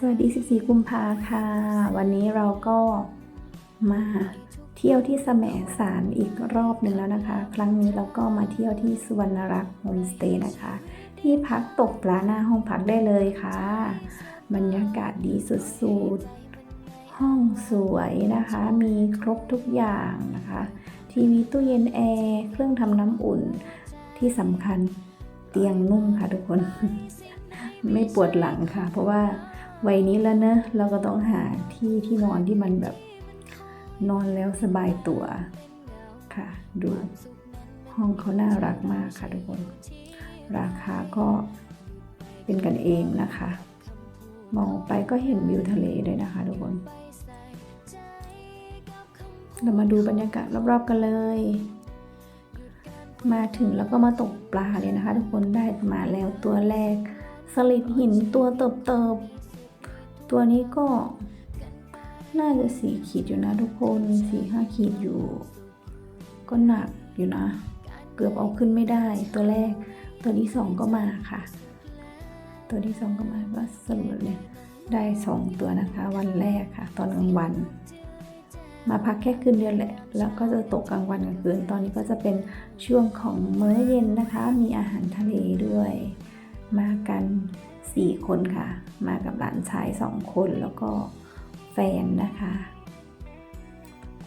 สวัสดี 14 กุมภาค่ะ วันนี้เราก็มาเที่ยวที่แสมสารอีกรอบหนึ่งแล้วนะคะ ครั้งนี้เราก็มาเที่ยวที่สุวรรณรักษ์โฮมสเตย์นะคะ ที่พักตกปลาหน้าห้องพักได้เลยค่ะ บรรยากาศดีสุดๆ ห้องสวยนะคะ มีครบทุกอย่างนะคะ ทีวีตู้เย็นแอร์ เครื่องทำน้ำอุ่น ที่สำคัญเตียงนุ่มค่ะทุกคน ไม่ปวดหลังค่ะ เพราะว่า วัยนี้แล้วเนอะเราก็ต้องหาที่ที่นอนที่มันแบบนอนแล้วสบายตัวค่ะดูห้องเขาน่ารักมากค่ะทุกคน ราคาก็เป็นกันเองนะคะ มองไปก็เห็นวิวทะเลเลยนะคะทุกคน เรามาดูบรรยากาศรอบๆกันเลย มาถึงแล้วก็มาตกปลาเลยนะคะ ทุกคนได้มาแล้วตัวแรก สลิดหินตัวเติบเติบๆ ตัวนี้ก็น่าจะสี่ขีดอยู่นะทุกคนสี่ห้าขีดอยู่ ก็หนักอยู่นะ เกือบเอาขึ้นไม่ได้ ตัวแรก ตัวที่สองก็มาค่ะ ตัวที่สองก็มาก็สรุปเนี่ยได้สองตัวนะคะ วันแรกค่ะ ตอนกลางวัน มาพักแค่คืนเดียวแหละ แล้วก็จะตกกลางวันกลางคืน ตอนนี้ก็จะเป็นช่วงของมื้อเย็นนะคะ มีอาหารทะเลด้วย มากัน 4 คนค่ะ มากับหลานชาย 2 คนแล้วก็แฟนนะคะ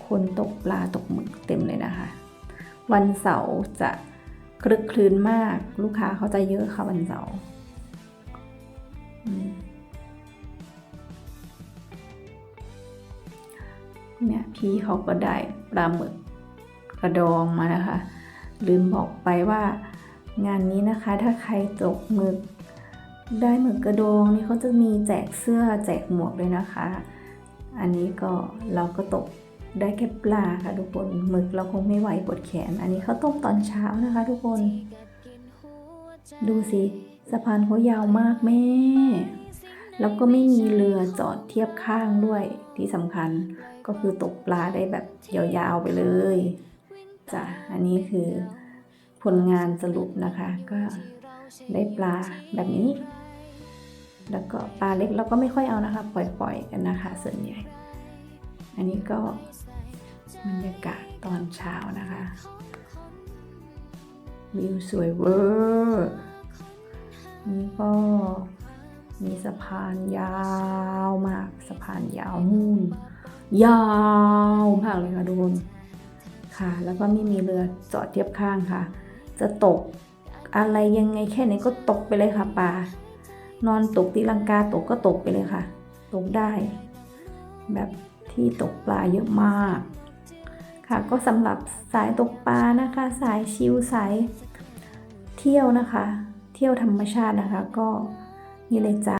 คนตกปลาตกหมึกเต็มเลยนะคะ วันเสาร์จะคลึกคลืนมากลูกค้าเขาจะเยอะค่ะวันเสาร์เนี่ยพี่เขาก็ได้ปลาหมึกกระดองมานะคะ ลืมบอกไปว่างานนี้นะคะถ้าใครตกหมึก ได้หมึกกระโดงนี่เขาจะมีแจกเสื้อแจกหมวกเลยนะคะ อันนี้ก็เราก็ตกได้แค่ปลาค่ะทุกคนหมึกเราคงไม่ไหวปวดแขน อันนี้เขาตกตอนเช้านะคะ ทุกคน ดูสิสะพานเขายาวมากแม่ แล้วก็ไม่มีเรือจอดเทียบข้างด้วยที่สำคัญก็คือตกปลาได้แบบยาวๆไปเลยจ้ะอันนี้คือผลงานสรุปนะคะ ก็ ได้ปลาแบบนี้ แล้วก็ปลาเล็กเราก็ไม่ค่อยเอานะคะ ปล่อยๆกันนะคะส่วนใหญ่ อันนี้ก็บรรยากาศตอนเช้านะคะวิวสวยเวอร์นี่ก็มีสะพานยาวมาก สะพานยาวนู่นยาวมากเลยค่ะทุกคนค่ะ แล้วก็ไม่มีเรือจอดเทียบข้างค่ะ จะตก อะไรยังไงแค่ไหนก็ตกไปเลยค่ะปลานอนตกตีลังกาตกก็ตกไปเลยค่ะ ตกได้ แบบที่ตกปลาเยอะมาก ค่ะก็สำหรับสายตกปลานะคะ สายชิลสายเที่ยวนะคะ เที่ยวธรรมชาตินะคะ ก็นี่เลยจ้า